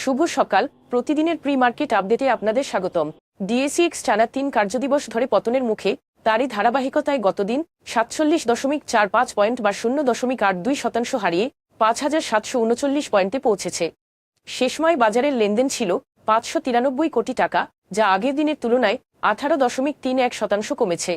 শুভ সকাল। প্রতিদিনের pre market আপডেটে আপনাদের স্বাগতম। ডিএসিএক্স টানা তিন কার্যদিবস ধরে পতনের মুখে, তারই ধারাবাহিকতায় গতদিন সাতচল্লিশ দশমিক চার পাঁচ পয়েন্ট বা শূন্য দশমিক আট দুই শতাংশ হারিয়ে পাঁচ হাজার সাতশো উনচল্লিশ পয়েন্টে পৌঁছেছে। শেষময় বাজারের লেনদেন ছিল পাঁচশো তিরানব্বই কোটি টাকা, যা আগের দিনের তুলনায় আঠারো দশমিক তিন এক শতাংশ কমেছে।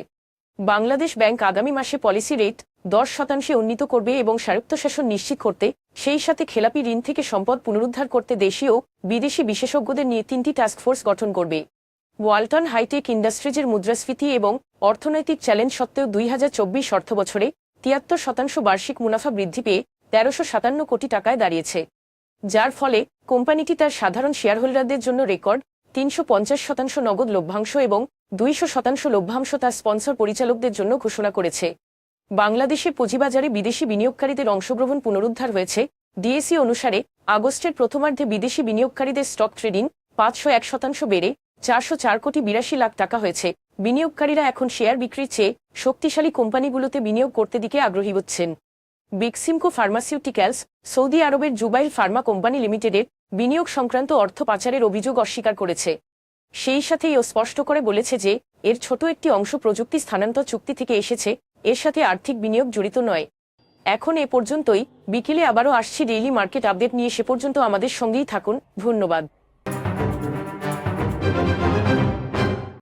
বাংলাদেশ ব্যাংক আগামী মাসে পলিসি রেট দশ শতাংশে উন্নীত করবে এবং স্বায়ত্তশাসন নিশ্চিত করতে, সেই সাথে খেলাপি ঋণ থেকে সম্পদ পুনরুদ্ধার করতে দেশীয় বিদেশি বিশেষজ্ঞদের নিয়ে তিনটি টাস্কফোর্স গঠন করবে। ওয়ালটন হাইটেক ইন্ডাস্ট্রিজের মুদ্রাস্ফীতি এবং অর্থনৈতিক চ্যালেঞ্জ সত্ত্বেও দুই হাজার চব্বিশ অর্থ বছরে তিয়াত্তর শতাংশ বার্ষিক মুনাফা বৃদ্ধি পেয়ে তেরোশো সাতান্ন কোটি টাকায় দাঁড়িয়েছে। যার ফলে কোম্পানিটি তার সাধারণ শেয়ারহোল্ডারদের জন্য রেকর্ড তিনশো পঞ্চাশ শতাংশ নগদ লভ্যাংশ এবং দুইশো শতাংশ লভ্যাংশ তার স্পন্সর পরিচালকদের জন্য ঘোষণা করেছে। বাংলাদেশে পুঁজিবাজারে বিদেশি বিনিয়োগকারীদের অংশগ্রহণ পুনরুদ্ধার হয়েছে। ডিএসি অনুসারে, আগস্টের প্রথমার্ধে বিদেশি বিনিয়োগকারীদের স্টক ট্রেডিং পাঁচশো এক শতাংশ বেড়ে চারশো চার কোটি বিরাশি লাখ টাকা হয়েছে। বিনিয়োগকারীরা এখন শেয়ার বিক্রির চেয়ে শক্তিশালী কোম্পানিগুলোতে বিনিয়োগ করতে দিকে আগ্রহী হচ্ছেন। বিক্সিমকো ফার্মাসিউটিক্যালস, সৌদি আরবের জুবাইল ফার্মা কোম্পানি লিমিটেডের বিনিয়োগ সংক্রান্ত অর্থ পাচারের অভিযোগ অস্বীকার করেছে। সেই সাথে ও স্পষ্ট করে বলেছে যে, এর ছোট একটি অংশ প্রযুক্তি স্থানান্তর চুক্তি থেকে এসেছে, এর সাথে আর্থিক বিনিয়োগ জড়িত নয়। এখন এ পর্যন্তই, বিকেলে আবারও আসছি ডেইলি মার্কেট আপডেট নিয়ে সে পর্যন্ত আমাদের সঙ্গেই থাকুন, ধন্যবাদ।